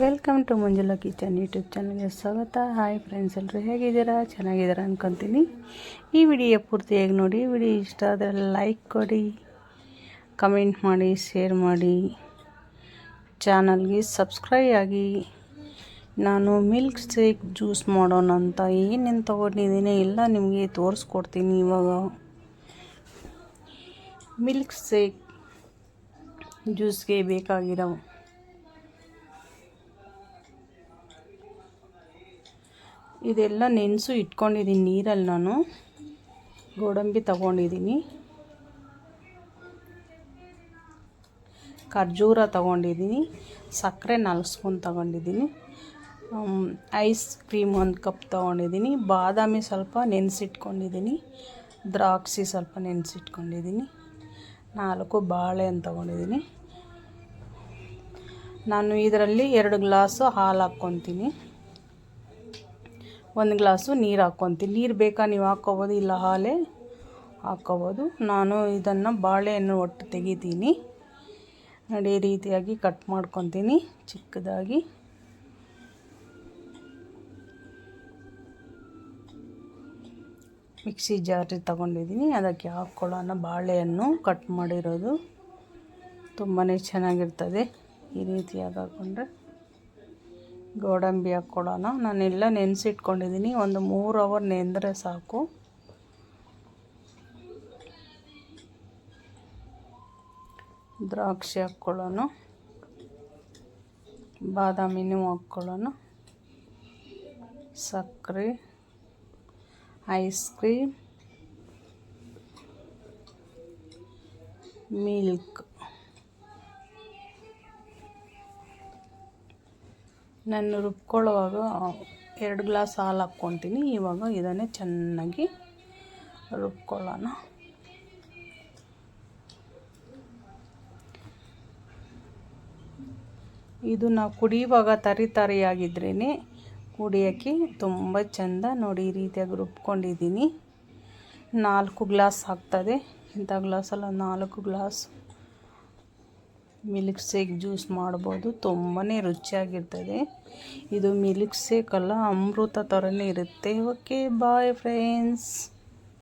Welcome to Manjula kitchen YouTube ಚಾನಲ್ಗೆ ಸ್ವಾಗತ. Hi friends ಎಲ್ಲರೂ ಹೇಗಿದ್ದೀರಾ? ಚೆನ್ನಾಗಿದ್ದೀರಾ ಅನ್ಕೊತೀನಿ. ಈ ವಿಡಿಯೋ ಪೂರ್ತಿಯಾಗಿ ನೋಡಿ ವಿಡಿಯೋ ಇಷ್ಟ ಆದರೆ ಲೈಕ್ ಕೊಡಿ ಕಮೆಂಟ್ ಮಾಡಿ ಶೇರ್ ಮಾಡಿ. ಚಾನಲ್ಗೆ ಸಬ್ಸ್ಕ್ರೈಬ್ ಆಗಿ. ನಾನು ಮಿಲ್ಕ್ ಶೇಕ್ ಜ್ಯೂಸ್ ಮಾಡೋಣ ಅಂತ ಏನೇನು ತೊಗೊಂಡಿದ್ದೀನಿ ಎಲ್ಲ ನಿಮಗೆ ತೋರಿಸ್ಕೊಡ್ತೀನಿ ಇವಾಗ. ಮಿಲ್ಕ್ ಶೇಕ್ ಜ್ಯೂಸ್ಗೆ ಬೇಕಾಗಿರೋ ಇದೆಲ್ಲ ನೆನೆಸು ಇಟ್ಕೊಂಡಿದ್ದೀನಿ ನೀರಲ್ಲಿ ನಾನು. ಗೋಡಂಬಿ ತಗೊಂಡಿದ್ದೀನಿ. ಖರ್ಜೂರ ತಗೊಂಡಿದ್ದೀನಿ. ಸಕ್ಕರೆ ನಾಲ್ಕು ಸ್ಪೂನ್ ತಗೊಂಡಿದ್ದೀನಿ. ಐಸ್ ಕ್ರೀಮ್ ಒಂದು ಕಪ್ ತಗೊಂಡಿದ್ದೀನಿ. ಬಾದಾಮಿ ಸ್ವಲ್ಪ ನೆನೆಸಿಟ್ಕೊಂಡಿದ್ದೀನಿ. ದ್ರಾಕ್ಷಿ ಸ್ವಲ್ಪ ನೆನೆಸಿಟ್ಕೊಂಡಿದ್ದೀನಿ. ನಾಲ್ಕು ಬಾಳೆಹಣ್ಣು ತಗೊಂಡಿದ್ದೀನಿ. ನಾನು ಇದರಲ್ಲಿ ಎರಡು ಗ್ಲಾಸು ಹಾಲು ಹಾಕ್ಕೊತೀನಿ. ಒಂದು ಗ್ಲಾಸು ನೀರು ಹಾಕ್ಕೊತೀನಿ ನೀರು ಬೇಕಾ ನೀವು ಹಾಕ್ಕೋಬೋದು ಇಲ್ಲ ಹಾಲೇ ಹಾಕ್ಕೋಬೋದು ನಾನು ಇದನ್ನು ಬಾಳೆಹಣ್ಣು ಒಟ್ಟು ತೆಗಿತೀನಿ. ನೋಡಿ ರೀತಿಯಾಗಿ ಕಟ್ ಮಾಡ್ಕೊತೀನಿ ಚಿಕ್ಕದಾಗಿ. ಮಿಕ್ಸಿ ಜಾರಿ ತಗೊಂಡಿದ್ದೀನಿ. ಅದಕ್ಕೆ ಹಾಕ್ಕೊಳ್ಳೋಣ ಬಾಳೆಹಣ್ಣು ಕಟ್ ಮಾಡಿರೋದು. ತುಂಬಾ ಚೆನ್ನಾಗಿರ್ತದೆ. ಈ ರೀತಿಯಾಗಿ ಹಾಕ್ಕೊಂಡ್ರೆ ಗೋಡಂಬಿ ಹಾಕ್ಕೊಡೋಣ. ನಾನೆಲ್ಲ ನೆನೆಸಿಟ್ಕೊಂಡಿದ್ದೀನಿ. ಒಂದು ಮೂರು ಅವರ್ ನೆಂದರೆ ಸಾಕು. ದ್ರಾಕ್ಷಿ ಹಾಕ್ಕೊಳ್ಳೋಣ ಬಾದಾಮಿನೂ ಹಾಕ್ಕೊಳ್ಳೋಣ ಸಕ್ಕರೆ ಐಸ್ ಕ್ರೀಮ್ ಮಿಲ್ಕ್ ನಾನು ರುಬ್ಕೊಳ್ಳುವಾಗ ಎರಡು ಗ್ಲಾಸ್ ಹಾಲು ಹಾಕ್ಕೊತೀನಿ. ಇವಾಗ ಇದನ್ನೇ ಚೆನ್ನಾಗಿ ರುಬ್ಕೊಳ್ಳೋಣ. ಇದು ನಾವು ಕುಡಿಯುವಾಗ ತರಿ ತರಿಯಾಗಿದ್ರೇ ಕುಡಿಯೋಕ್ಕೆ ತುಂಬ ಚೆಂದ ನೋಡಿ ಈ ರೀತಿಯಾಗಿ ರುಬ್ಕೊಂಡಿದ್ದೀನಿ. ನಾಲ್ಕು ಗ್ಲಾಸ್ ಆಗ್ತದೆ. ಇಂಥ ಗ್ಲಾಸಲ್ಲ ನಾಲ್ಕು ಗ್ಲಾಸ್ ಮಿಲ್ಕ್ ಶೇಕ್ ಜ್ಯೂಸ್ ಮಾಡ್ಬೋದು. ತುಂಬಾ ರುಚಿಯಾಗಿರ್ತದೆ. ಇದು ಮಿಲ್ಕ್ ಶೇಕ್ ಅಲ್ಲ, ಅಮೃತ ಥರನೇ ಇರುತ್ತೆ. Okay bye friends